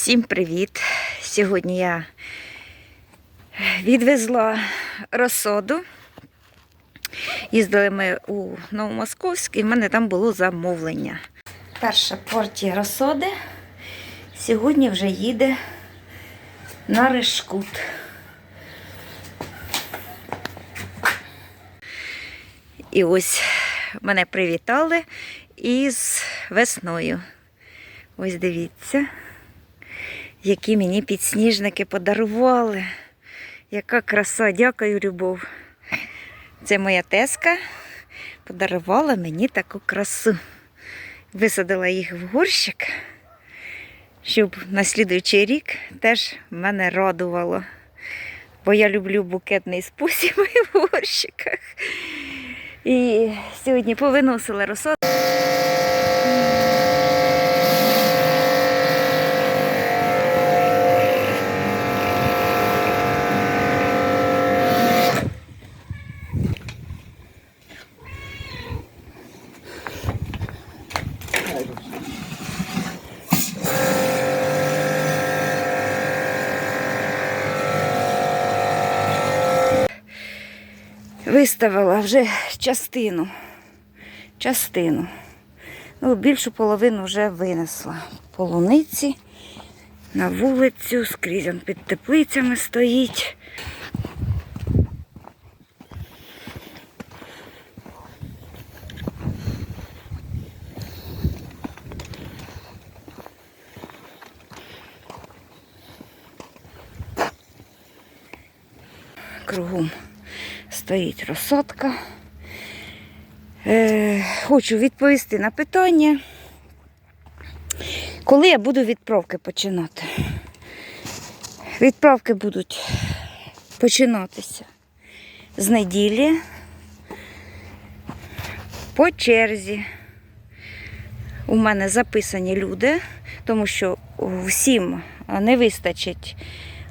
Всім привіт! Сьогодні я відвезла розсоду. Їздили ми у Новомосковськ і в мене там було замовлення. Перша партія розсоди сьогодні вже їде на Решкут. І ось мене привітали із весною. Ось дивіться, які мені підсніжники подарували. Яка краса, дякую, Любов. Це моя теска подарувала мені таку красу. Висадила їх в горщик, щоб на слідуючий рік теж мене радувало. Бо я люблю букетний спосіб в горщиках. І сьогодні повиносила розсаду. Виставила вже частину. Частину. Ну, більшу половину вже винесла. Полуниці на вулицю, скрізь під теплицями стоїть. Кругом стоїть розсадка. Е, хочу відповісти на питання, коли я буду відправки починати. Відправки будуть починатися з неділі по черзі. У мене записані люди, тому що всім не вистачить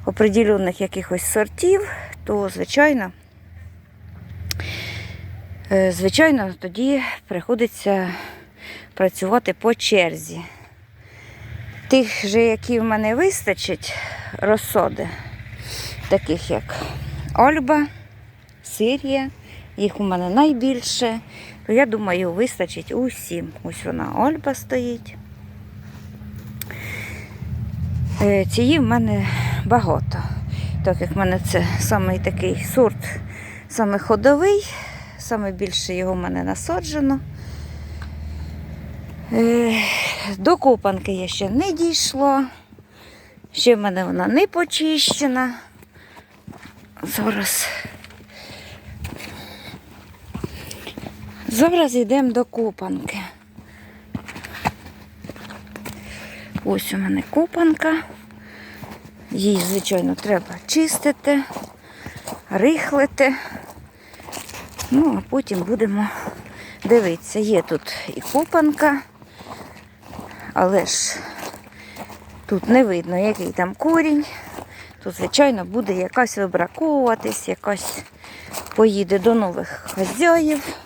определених якихось сортів, то, звичайно, звичайно, тоді приходиться працювати по черзі. Тих же, які в мене вистачить, розсоди, таких як Ольба, Сирія, їх у мене найбільше, то я думаю, вистачить усім. Ось вона Ольба стоїть. Е, Цієї в мене багато, так як в мене це саме такий сорт, саме ходовий, саме більше його в мене насаджено. Е, До копанки я ще не дійшла. Ще в мене вона не почищена. Зараз. Зараз йдемо до копанки. Ось у мене копанка. Її, звичайно, треба чистити, рихлити. Ну, а потім будемо дивитися. Є тут і копанка, але ж тут не видно, який там корінь. Тут, звичайно, буде якась вибраковуватись, якась поїде до нових хазяїв.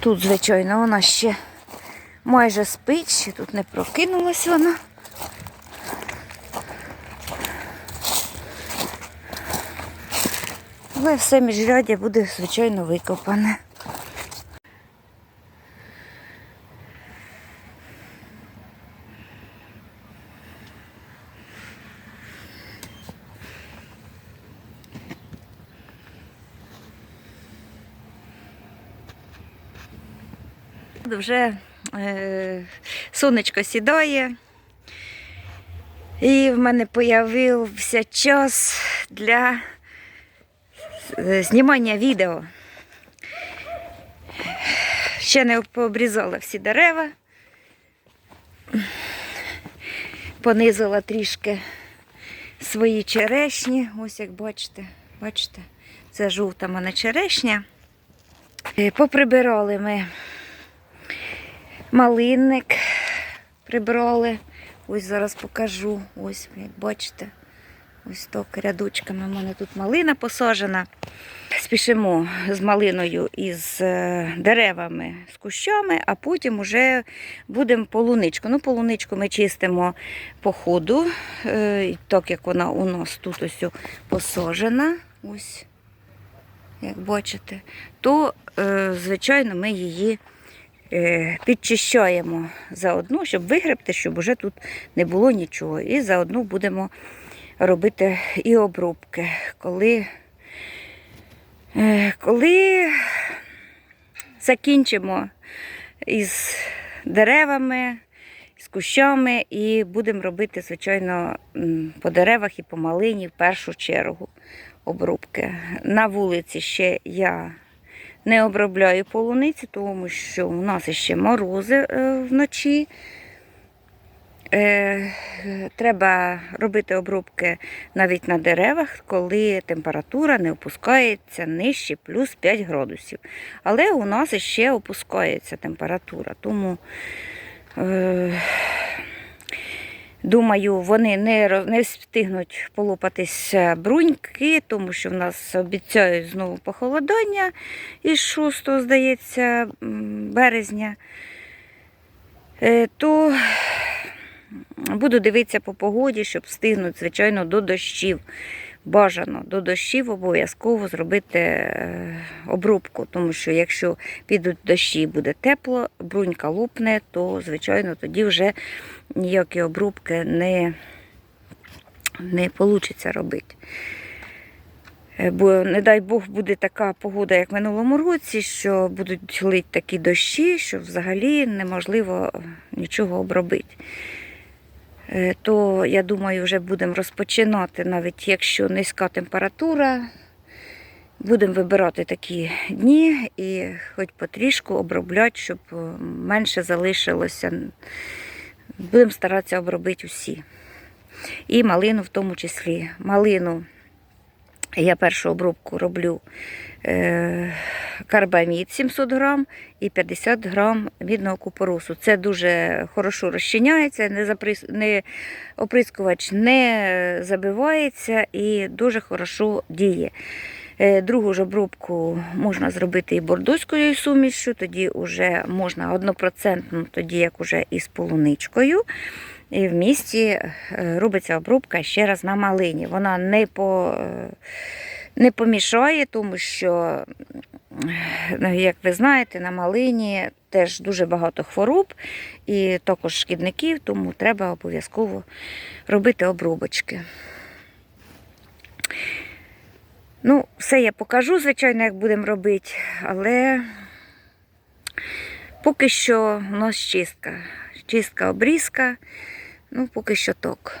Тут, звичайно, вона ще майже спить, ще тут не прокинулась вона. Але все міжряддя буде, звичайно, викопане. Вже е, сонечко сідає. І в мене з'явився час для знімання відео. Ще не пообрізала всі дерева. Понизила трішки свої черешні. Ось як бачите, бачите, це жовта мене черешня. Е, Поприбирали ми малинник прибрали. Ось зараз покажу. Ось, як бачите, Ось так рядочками. У мене тут малина посаджена. Спішимо з малиною і з е, деревами, з кущами, а потім вже будемо полуничку. Ну, полуничку ми чистимо по ходу, е, так як вона у нас тут ось посаджена, ось, як бачите, то, е, звичайно, ми її підчищаємо заодно, щоб вигребти, щоб уже тут не було нічого. І заодно будемо робити і обробки, коли, е, коли закінчимо із деревами, з кущами і будемо робити, звичайно, по деревах і по малині в першу чергу обробки. На вулиці ще я не обробляю полуниці, тому що у нас ще морози е, вночі. Е, Треба робити обробки навіть на деревах, коли температура не опускається нижче плюс 5 градусів. Але у нас ще опускається температура, тому е, думаю, вони не, не встигнуть полопатися бруньки, тому що в нас обіцяють знову похолодання із 6, здається, березня. Е, То Буду дивитися по погоді, щоб встигнути, звичайно, до дощів. Бажано до дощів обов'язково зробити е, обробку, тому що якщо підуть дощі і буде тепло, брунька лопне, то, звичайно, тоді вже ніякі обробки не, не вийде робити. Е, Бо, не дай Бог, буде така погода, як в минулому році, що будуть лити такі дощі, що взагалі неможливо нічого обробити. Е, то я думаю, вже будемо розпочинати, навіть якщо низька температура. Будемо вибирати такі дні і хоч потрішку обробляти, щоб е, менше залишилося. Будемо старатися обробити усі. І малину в тому числі. Малину я першу обробку роблю карбамід 700 грам і 50 грам мідного купоросу. Це дуже хорошо розчиняється, не, заприс... не оприскувач не забивається і дуже хорошо діє. Е, Другу ж обробку можна зробити і бордоською сумішю, тоді вже можна однопроцентну, тоді як уже із полуничкою. І в місті е, робиться обробка ще раз на малині. Вона не по, е, не помішає, тому що, е, як ви знаєте, на малині теж дуже багато хвороб і також шкідників, тому треба обов'язково робити обробочки. Ну, все я покажу, звичайно, як будемо робити, але поки що у нас чистка. Чистка обрізка. Ну, поки що так.